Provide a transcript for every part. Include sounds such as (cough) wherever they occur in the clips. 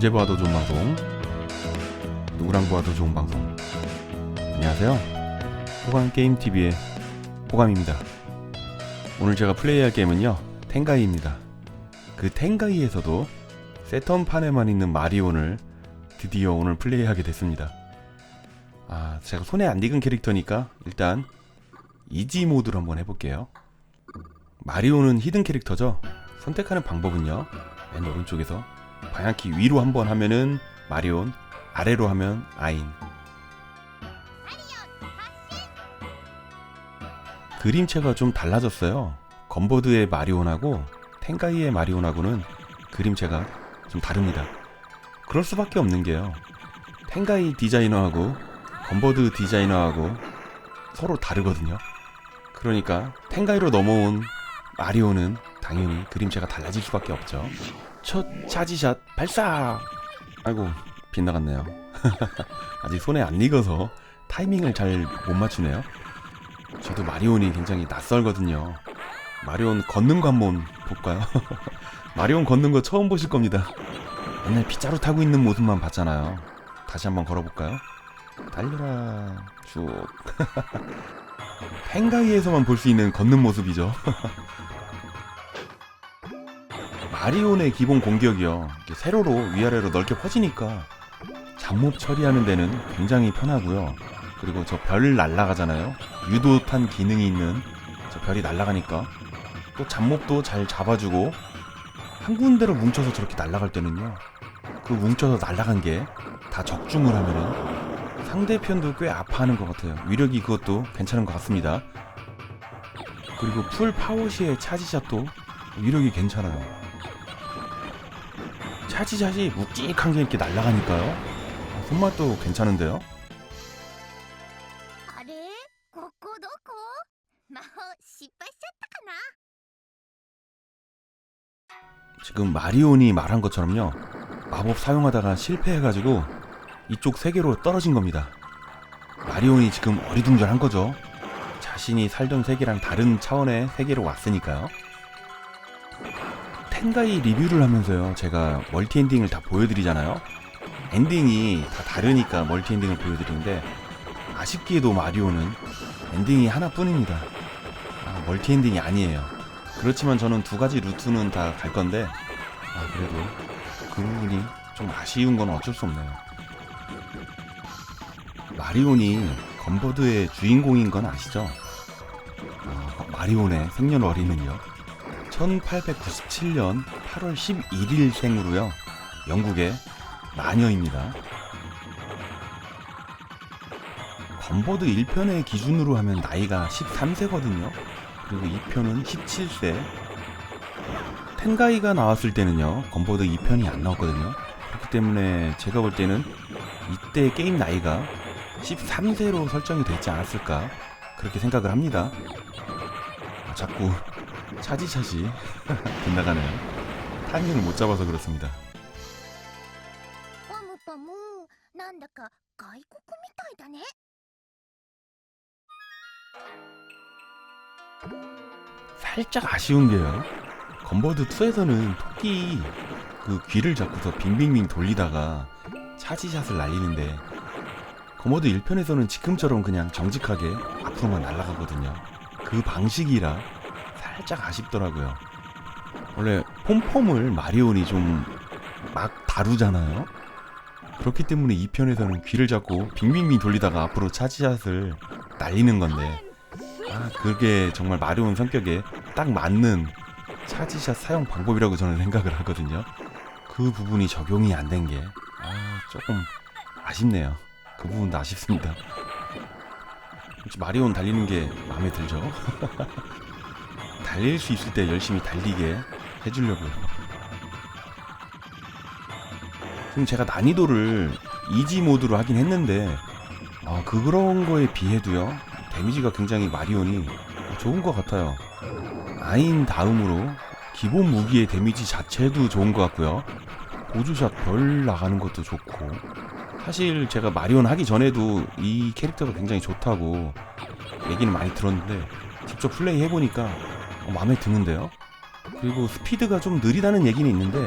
언제 봐도 좋은 방송 누구랑 봐도 좋은 방송. 안녕하세요. 호감 게임 TV의 호감입니다. 오늘 제가 플레이할 게임은요 텐가이입니다. 그 텐가이에서도 세턴판에만 있는 마리온을 드디어 오늘 플레이하게 됐습니다. 아 제가 손에 안 익은 캐릭터니까 일단 이지 모드로 한번 해볼게요. 마리오는 히든 캐릭터죠? 선택하는 방법은요? 맨 오른쪽에서 방향키 위로 한번 하면은 마리온, 아래로 하면 아인. 그림체가 좀 달라졌어요. 건버드의 마리온하고 텐가이의 마리온하고는 그림체가 좀 다릅니다. 그럴 수밖에 없는 게요. 텐가이 디자이너하고 건버드 디자이너하고 서로 다르거든요. 그러니까 텐가이로 넘어온 마리오는 당연히 그림체가 달라질 수밖에 없죠. 첫 차지샷 발사! 아이고 빗나갔네요. (laughs) 아직 손에 안 익어서 타이밍을 잘 못 맞추네요. 저도 마리온이 굉장히 낯설거든요. 마리온 걷는 거 한번 볼까요? (laughs) 마리온 걷는 거 처음 보실 겁니다. 맨날 빗자루 타고 있는 모습만 봤잖아요. 다시 한번 걸어볼까요? 달려라 쭉. (laughs) 펜가이에서만 볼 수 있는 걷는 모습이죠. 마리온의 기본 공격이요. 세로로 위아래로 넓게 퍼지니까 잡몹 처리하는 데는 굉장히 편하고요. 그리고 저 별 날아가잖아요. 유도탄 기능이 있는 저 별이 날아가니까 또 잡몹도 잘 잡아주고 한 군데로 뭉쳐서 저렇게 날아갈 때는요. 그 뭉쳐서 날아간 게 다 적중을 하면은 상대편도 꽤 아파하는 것 같아요. 위력이 그것도 괜찮은 것 같습니다. 그리고 풀 파워 시의 차지샷도 위력이 괜찮아요. 차지샷이 묵직한 게 이렇게 날아가니까요. 아, 손맛도 괜찮은데요. あれここどこ魔法失敗しちゃったかな 지금 마리온이 말한 것처럼요. 마법 사용하다가 실패해가지고 이쪽 세계로 떨어진 겁니다. 마리온이 지금 어리둥절한 거죠. 자신이 살던 세계랑 다른 차원의 세계로 왔으니까요. 텐가이 리뷰를 하면서요. 제가 멀티 엔딩을 다 보여드리잖아요. 엔딩이 다 다르니까 멀티 엔딩을 보여드리는데 아쉽게도 마리오는 엔딩이 하나뿐입니다. 아, 멀티 엔딩이 아니에요. 그렇지만 저는 두 가지 루트는 다 갈 건데 아 그래도 그 부분이 좀 아쉬운 건 어쩔 수 없네요. 마리온이 건버드의 주인공인 건 아시죠? 어, 마리온의 생년월일은요. 1897년 8월 11일 생으로요. 영국의 마녀입니다. 건버드 1편의 기준으로 하면 나이가 13세거든요. 그리고 2편은 17세. 텐가이가 나왔을 때는요, 건버드 2편이 안 나왔거든요. 그렇기 때문에 제가 볼 때는 이때 게임 나이가 13세로 설정이 되지 않았을까 그렇게 생각을 합니다. 아, 자꾸 차지차지 (laughs) 빗나가네요. 타이밍을 못 잡아서 그렇습니다. パムパムなんだか外国みたいだね 살짝 아쉬운 게요. 건버드 2에서는 토끼 그 귀를 잡고서 빙빙빙 돌리다가 차지샷을 날리는데 건버드 1편에서는 지금처럼 그냥 정직하게 앞으로만 날아가거든요. 그 방식이라 살짝 아쉽더라고요. 원래 폼폼을 마리온이 좀 막 다루잖아요. 그렇기 때문에 2편에서는 귀를 잡고 빙빙빙 돌리다가 앞으로 차지샷을 날리는 건데 아 그게 정말 마리온 성격에 딱 맞는 차지샷 사용 방법이라고 저는 생각을 하거든요. 그 부분이 적용이 안 된 게 아 조금 아쉽네요. 그 부분도 아쉽습니다. 마리온 달리는 게 마음에 들죠? (laughs) 달릴 수 있을 때 열심히 달리게 해주려고요. 지금 제가 난이도를 이지 모드로 하긴 했는데 아, 그 그런 거에 비해도요 데미지가 굉장히 마리온이 좋은 것 같아요. 아인 다음으로 기본 무기의 데미지 자체도 좋은 것 같고요. 고주샷 별 나가는 것도 좋고 사실 제가 마리온 하기 전에도 이 캐릭터가 굉장히 좋다고 얘기는 많이 들었는데 직접 플레이 해보니까 어, 마음에 드는데요. 그리고 스피드가 좀 느리다는 얘기는 있는데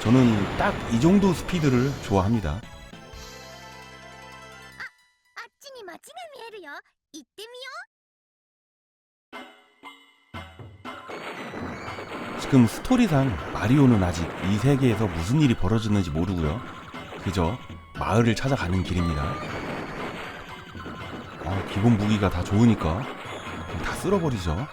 저는 딱 이 정도 스피드를 좋아합니다. 지금 스토리상 마리오는 아직 이 세계에서 무슨 일이 벌어졌는지 모르고요. 그저 마을을 찾아가는 길입니다. 아, 기본 무기가 다 좋으니까 다 쓸어버리죠.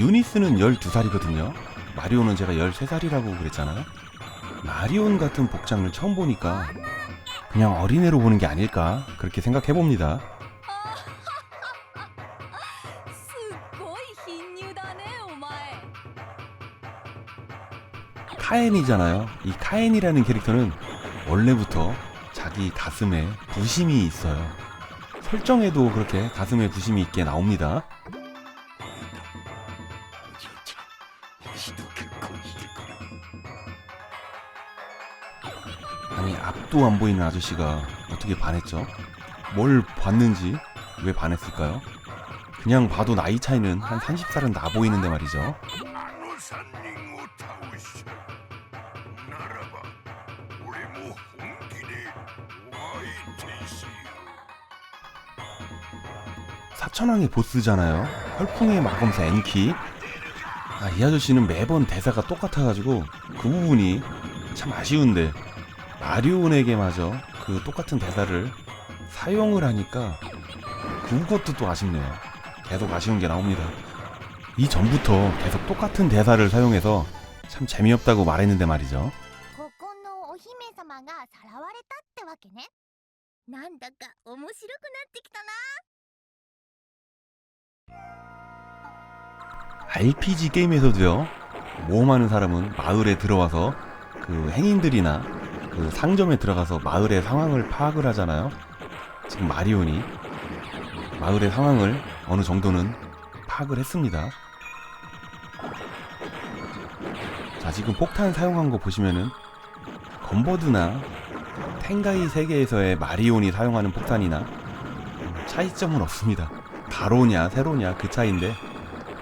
유니스는 12살이거든요. 마리오는 제가 13살이라고 그랬잖아요. 마리온 같은 복장을 처음 보니까 그냥 어린애로 보는 게 아닐까 그렇게 생각해 봅니다. 카엔이잖아요. 이 카엔이라는 캐릭터는 원래부터 자기 가슴에 부심이 있어요. 설정에도 그렇게 가슴에 부심이 있게 나옵니다. 앞도 안 보이는 아저씨가 어떻게 반했죠? 뭘 봤는지 왜 반했을까요? 그냥 봐도 나이 차이는 한 30살은 나 보이는데 말이죠. 사천왕의 보스잖아요. 혈풍의 마검사 엔키. 아, 이 아저씨는 매번 대사가 똑같아가지고 그 부분이 참 아쉬운데 마리온에게마저 그 똑같은 대사를 사용을 하니까 그것도 또 아쉽네요. 계속 아쉬운 게 나옵니다. 이 전부터 계속 똑같은 대사를 사용해서 참 재미없다고 말했는데 말이죠. ここのお姫様がさらわれたってわけねなんだか面白くなってきたな RPG 게임에서도요 모험하는 사람은 마을에 들어와서 그 행인들이나 그 상점에 들어가서 마을의 상황을 파악을 하잖아요. 지금 마리온이 마을의 상황을 어느 정도는 파악을 했습니다. 자 지금 폭탄 사용한 거 보시면은 건버드나 텐가이 세계에서의 마리온이 사용하는 폭탄이나 차이점은 없습니다. 가로냐 세로냐 그 차이인데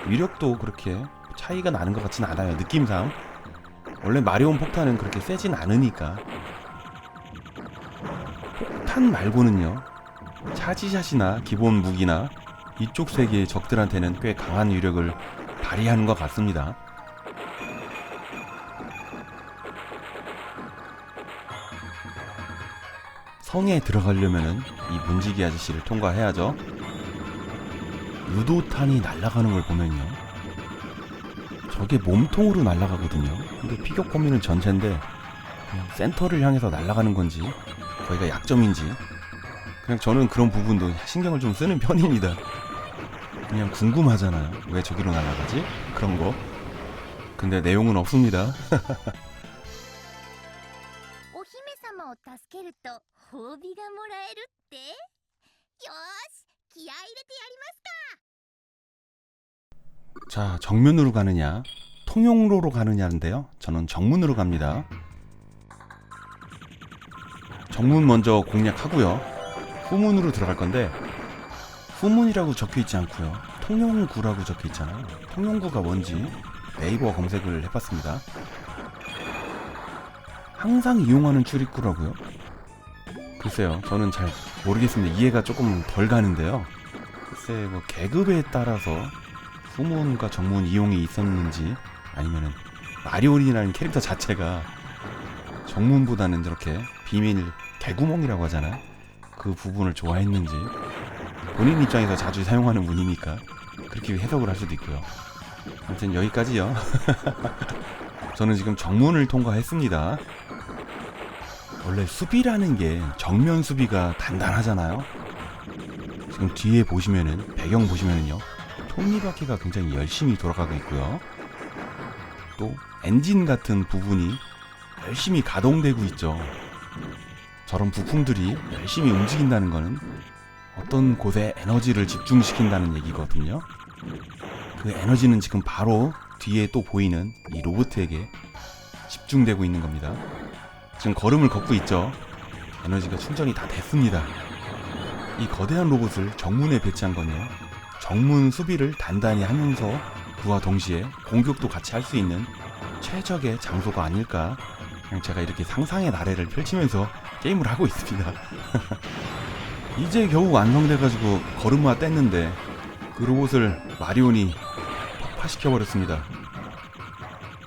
위력도 그렇게 차이가 나는 것 같진 않아요. 느낌상. 원래 마리온 폭탄은 그렇게 세진 않으니까. 폭탄 말고는요. 차지샷이나 기본 무기나 이쪽 세계의 적들한테는 꽤 강한 위력을 발휘하는 것 같습니다. 성에 들어가려면은 이 문지기 아저씨를 통과해야죠. 유도탄이 날아가는 걸 보면요. 저게 몸통으로 날아가거든요. 근데 피격 범위는 전체인데 그냥 센터를 향해서 날아가는 건지 거기가 약점인지 그냥 저는 그런 부분도 신경을 좀 쓰는 (laughs) 편입니다. 그냥 궁금하잖아요. 왜 저기로 날아가지? 그런 거. 근데 내용은 없습니다. (laughs) 자, 정면으로 가느냐, 통용로로 가느냐인데요. 저는 정문으로 갑니다. 정문 먼저 공략하고요. 후문으로 들어갈 건데 후문이라고 적혀 있지 않고요. 통용구라고 적혀 있잖아요. 통용구가 뭔지 네이버 검색을 해봤습니다. 항상 이용하는 출입구라고요. 글쎄요, 저는 잘 모르겠습니다. 이해가 조금 덜 가는데요. 글쎄, 뭐 계급에 따라서 후문과 정문 이용이 있었는지 아니면은 마리오린이라는 캐릭터 자체가 정문보다는 저렇게 비밀 개구멍이라고 하잖아요. 그 부분을 좋아했는지 본인 입장에서 자주 사용하는 문이니까 그렇게 해석을 할 수도 있고요. 아무튼 여기까지요. (laughs) 저는 지금 정문을 통과했습니다. 원래 수비라는 게 정면 수비가 단단하잖아요. 지금 뒤에 보시면은 배경 보시면은요. 톱니바퀴가 굉장히 열심히 돌아가고 있고요. 또 엔진 같은 부분이 열심히 가동되고 있죠. 저런 부품들이 열심히 움직인다는 것은 어떤 곳에 에너지를 집중시킨다는 얘기거든요. 그 에너지는 지금 바로 뒤에 또 보이는 이 로봇에게 집중되고 있는 겁니다. 지금 걸음을 걷고 있죠. 에너지가 충전이 다 됐습니다. 이 거대한 로봇을 정문에 배치한 건요. 정문 수비를 단단히 하면서 그와 동시에 공격도 같이 할 수 있는 최적의 장소가 아닐까. 그냥 제가 이렇게 상상의 나래를 펼치면서 게임을 하고 있습니다. (laughs) 이제 겨우 완성돼가지고 걸음마 뗐는데 그 로봇을 마리온이 폭파시켜버렸습니다.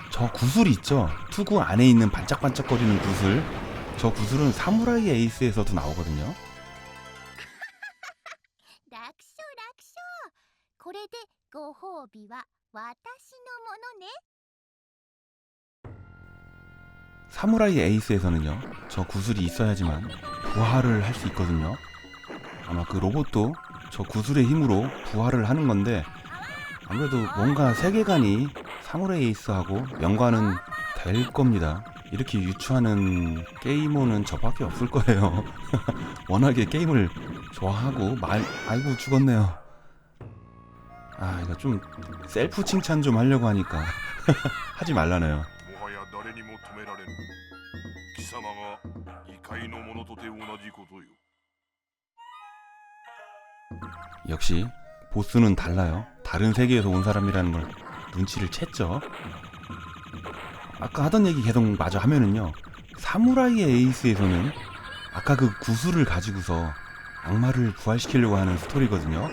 저 구슬 있죠? 투구 안에 있는 반짝반짝거리는 구슬. 저 구슬은 사무라이 에이스에서도 나오거든요. 사무라이 에이스에서는요, 저 구슬이 있어야지만 부활을 할 수 있거든요. 아마 그 로봇도 저 구슬의 힘으로 부활을 하는 건데, 아무래도 뭔가 세계관이 사무라이 에이스하고 연관은 될 겁니다. 이렇게 유추하는 게이머는 저밖에 없을 거예요. (laughs) 워낙에 게임을 좋아하고, 말, 아이고, 죽었네요. 아, 이거 좀 셀프 칭찬 좀 하려고 하니까 (laughs) 하지 말라네요. 様が異界の者とて同じことよ 역시 보스는 달라요. 다른 세계에서 온 사람이라는 걸 눈치를 챘죠. 아까 하던 얘기 계속 마저 하면은요. 사무라이의 에이스에서는 아까 그 구슬을 가지고서 악마를 부활시키려고 하는 스토리거든요.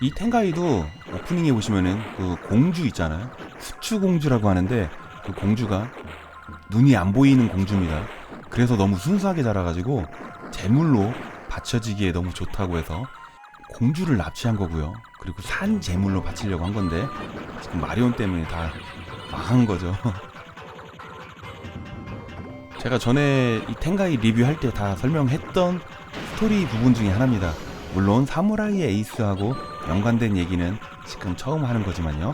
이 텐가이도 오프닝에 보시면은 그 공주 있잖아요. 수추 공주라고 하는데 그 공주가 눈이 안 보이는 공주입니다. 그래서 너무 순수하게 자라가지고 제물로 바쳐지기에 너무 좋다고 해서 공주를 납치한 거고요. 그리고 산 제물로 바치려고 한 건데 지금 마리온 때문에 다 망한 거죠. (laughs) 제가 전에 이 텐가이 리뷰할 때 다 설명했던 스토리 부분 중에 하나입니다. 물론 사무라이 에이스하고 연관된 얘기는 지금 처음 하는 거지만요.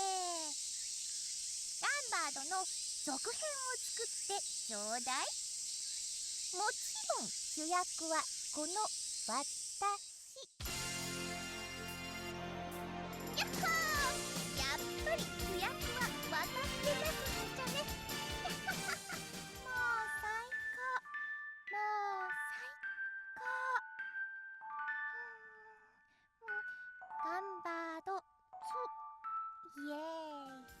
バードの続編を作ってちょうだい。もちろん主役はこの私。やっほーやっぱり主役は私でなくっちゃね。もう最高もう最高うんガンバード2イエーイ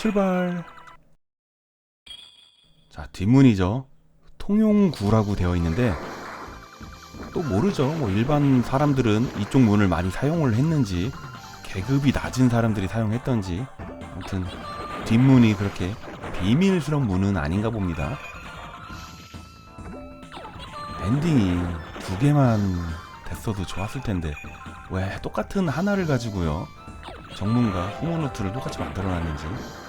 출발. 자, 뒷문이죠. 통용구라고 되어 있는데 또 모르죠. 뭐 일반 사람들은 이쪽 문을 많이 사용을 했는지 계급이 낮은 사람들이 사용했던지 아무튼 뒷문이 그렇게 비밀스러운 문은 아닌가 봅니다. 엔딩이 두 개만 됐어도 좋았을 텐데 왜 똑같은 하나를 가지고요 정문과 후문노트를 똑같이 만들어놨는지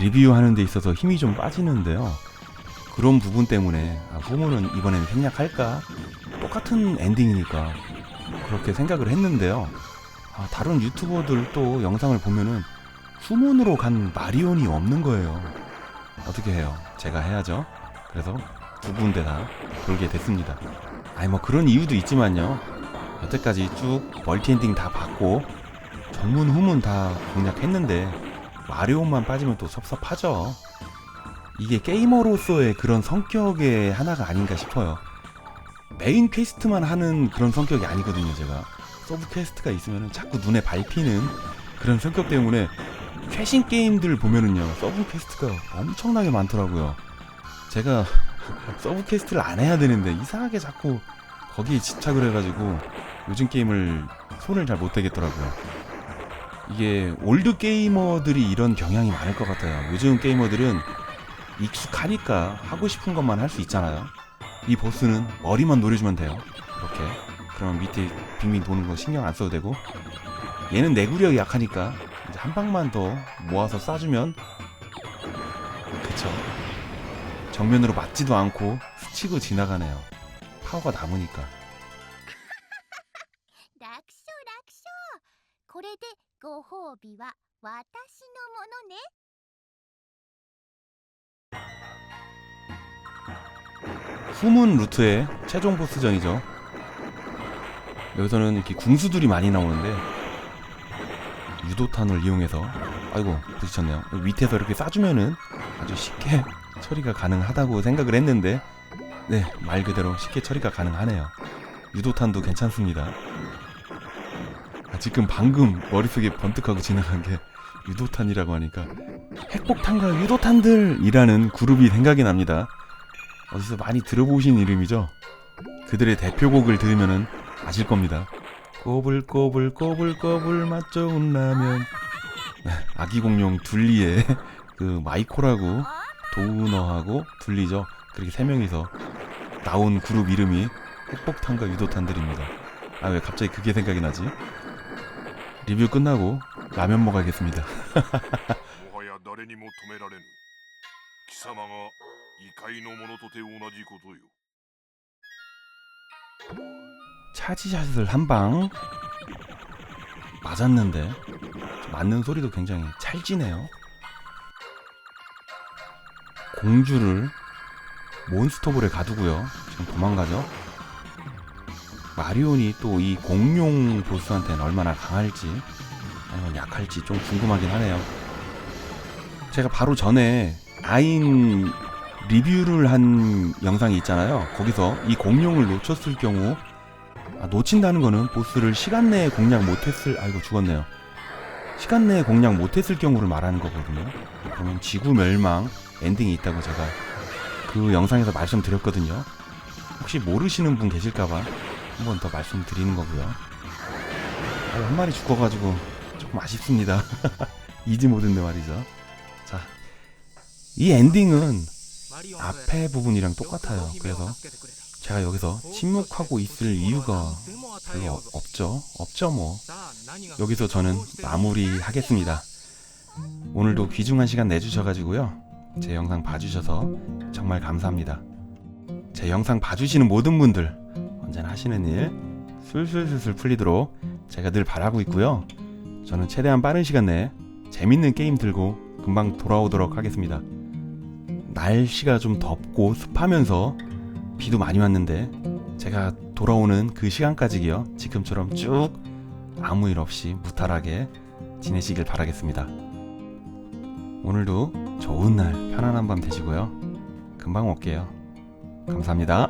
리뷰하는 데 있어서 힘이 좀 빠지는데요. 그런 부분 때문에 아, 후문은 이번엔 생략할까? 똑같은 엔딩이니까 그렇게 생각을 했는데요. 아, 다른 유튜버들 또 영상을 보면은 후문으로 간 마리온이 없는 거예요. 어떻게 해요? 제가 해야죠. 그래서 두 군데 다 돌게 됐습니다. 아니 뭐 그런 이유도 있지만요. 여태까지 쭉 멀티 엔딩 다 봤고 전문 후문 다 공략했는데 마리온만 빠지면 또 섭섭하죠. 이게 게이머로서의 그런 성격의 하나가 아닌가 싶어요. 메인 퀘스트만 하는 그런 성격이 아니거든요, 제가. 서브 퀘스트가 있으면 자꾸 눈에 밟히는 그런 성격 때문에 최신 게임들 보면은요 서브 퀘스트가 엄청나게 많더라고요 제가 (laughs) 서브 퀘스트를 안 해야 되는데 이상하게 자꾸 거기에 집착을 해가지고 요즘 게임을 손을 잘 못 대겠더라고요. 이게 올드 게이머들이 이런 경향이 많을 것 같아요. 요즘 게이머들은 익숙하니까 하고 싶은 것만 할 수 있잖아요. 이 보스는 머리만 노려주면 돼요. 이렇게. 그러면 밑에 빙빙 도는 거 신경 안 써도 되고 얘는 내구력이 약하니까 한 방만 더 모아서 쏴주면 그쵸 정면으로 맞지도 않고 스치고 지나가네요 파워가 남으니까 これでご褒美は私のものね 숨은 루트의 최종 보스전이죠 여기서는 이렇게 궁수들이 많이 나오는데 유도탄을 이용해서 아이고 부딪혔네요 여기 밑에서 이렇게 쏴주면은 아주 쉽게 (laughs) 처리가 가능하다고 생각을 했는데 네 말 그대로 쉽게 처리가 가능하네요 유도탄도 괜찮습니다 아, 지금 방금 머릿속에 번뜩하고 지나간 게 유도탄이라고 하니까 핵폭탄과 유도탄들이라는 그룹이 생각이 납니다. 어디서 많이 들어보신 이름이죠? 그들의 대표곡을 들으면은 아실 겁니다. 꼬불꼬불 꼬불꼬불 맛 좋은 라면. 네, 아기 공룡 둘리의 (laughs) 그 마이코라고 도우너하고 둘리죠. 그렇게 세 명이서 나온 그룹 이름이 핵폭탄과 유도탄들입니다. 아 왜 갑자기 그게 생각이 나지 리뷰 끝나고 라면 먹어야겠습니다. 차지샷을 한 방 맞았는데 맞는 소리도 굉장히 찰지네요. 공주를 몬스터볼에 가두고요. 지금 도망가죠. 마리온이 또 이 공룡 보스한테는 얼마나 강할지 아니면 약할지 좀 궁금하긴 하네요. 제가 바로 전에 아인 리뷰를 한 영상이 있잖아요. 거기서 이 공룡을 놓쳤을 경우 아, 놓친다는 거는 보스를 시간 내에 공략 못했을 아이고 죽었네요. 시간 내에 공략 못했을 경우를 말하는 거거든요. 그러면 지구 멸망 엔딩이 있다고 제가 그 영상에서 말씀드렸거든요. 혹시 모르시는 분 계실까봐 한 번 더 말씀드리는 거고요. 아유, 한 마리 죽어가지고 조금 아쉽습니다. (laughs) 이지 모든데 말이죠. 자, 이 엔딩은 앞에 부분이랑 똑같아요. 그래서 제가 여기서 침묵하고 있을 이유가 별로 없죠. 없죠 뭐. 여기서 저는 마무리하겠습니다. 오늘도 귀중한 시간 내주셔가지고요. 제 영상 봐주셔서 정말 감사합니다. 제 영상 봐주시는 모든 분들 언제나 하시는 일 술술술술 풀리도록 제가 늘 바라고 있고요. 저는 최대한 빠른 시간 내에 재밌는 게임 들고 금방 돌아오도록 하겠습니다. 날씨가 좀 덥고 습하면서 비도 많이 왔는데 제가 돌아오는 그 시간까지요 지금처럼 쭉 아무 일 없이 무탈하게 지내시길 바라겠습니다. 오늘도 좋은 날 편안한 밤 되시고요. 금방 올게요. 감사합니다.